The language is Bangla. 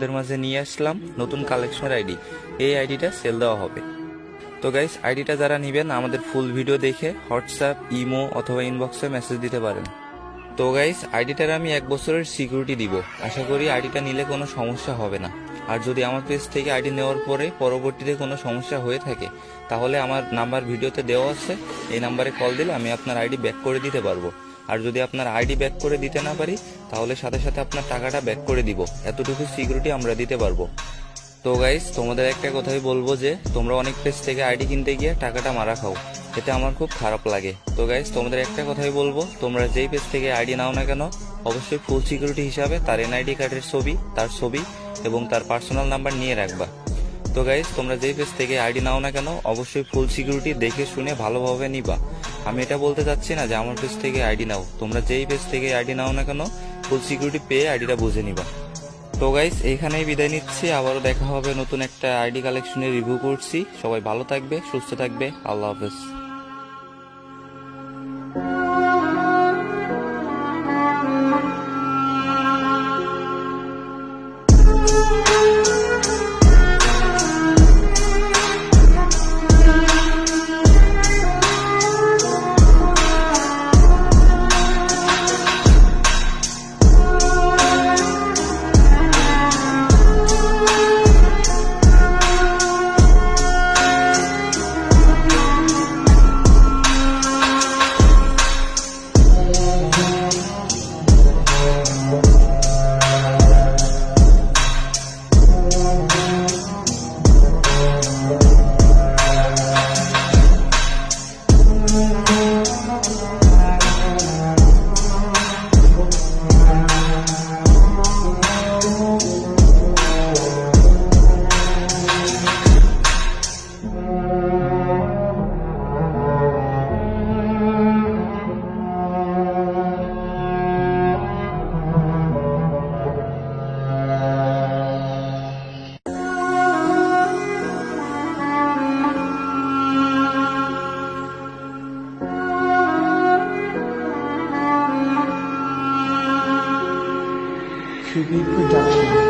আপনাদের মাঝে নিয়ে আসলাম নতুন কালেকশনের আইডি এই আইডিটা সেল দেওয়া হবে। তো গাইস আইডিটা যারা নেবেন, আমাদের ফুল ভিডিও দেখে হোয়াটসঅ্যাপ ইমো অথবা ইনবক্সে মেসেজ দিতে পারেন। তো গাইস আইডিটার আমি এক বছরের সিকিউরিটি দিব। আশা করি আইডিটা নিলে কোনো সমস্যা হবে না। আর যদি আমার পেজ থেকে আইডি নেওয়ার পরে পরবর্তীতে কোনো সমস্যা হয়ে থাকে, তাহলে আমার নাম্বার ভিডিওতে দেওয়া আছে। এই নাম্বারে কল দিলে আমি আপনার আইডি ব্যাক করে দিতে পারব। আর যদি আপনার আইডি ব্যাক করে দিতে না পারি, তাহলে সাথে সাথে আপনার টাকাটা ব্যাক করে দিব। এতটুকু সিকিউরিটি আমরা দিতে পারব। তো গাইস, তোমাদের একটা কথাই বলব যে, তোমরা অনেক পেজ থেকে আইডি কিনতে গিয়ে টাকাটা মারা খাও। এতে আমার খুব খারাপ লাগে। তো গাইস, তোমাদের একটা কথাই বলব, তোমরা যেই পেজ থেকে আইডি নাও না কেন, অবশ্যই ফুল সিকিউরিটি হিসাবে তার এনআইডি কার্ডের ছবি, তার ছবি এবং তার পার্সোনাল নাম্বার নিয়ে রাখবা। তো গাইস, তোমরা যেই পেজ থেকে আইডি নাও না কেন, অবশ্যই ফুল সিকিউরিটি দেখে শুনে ভালোভাবে নিবা। আমি এটা বলতে চাচ্ছি না যে আমার পেজ থেকে আইডি নাও। তোমরা যেই পেজ থেকে আইডি নাও না কেন ফুল সিকিউরিটি পেয়ে আইডিটা বুঝে নিবা। তো গাইস এইখানেই বিদায় নিচ্ছি। আবারও দেখা হবে নতুন একটা আইডি কালেকশনের রিভিউ করছি। সবাই ভালো থাকবে, সুস্থ থাকবে। আল্লাহ হাফেজ। ทีนี้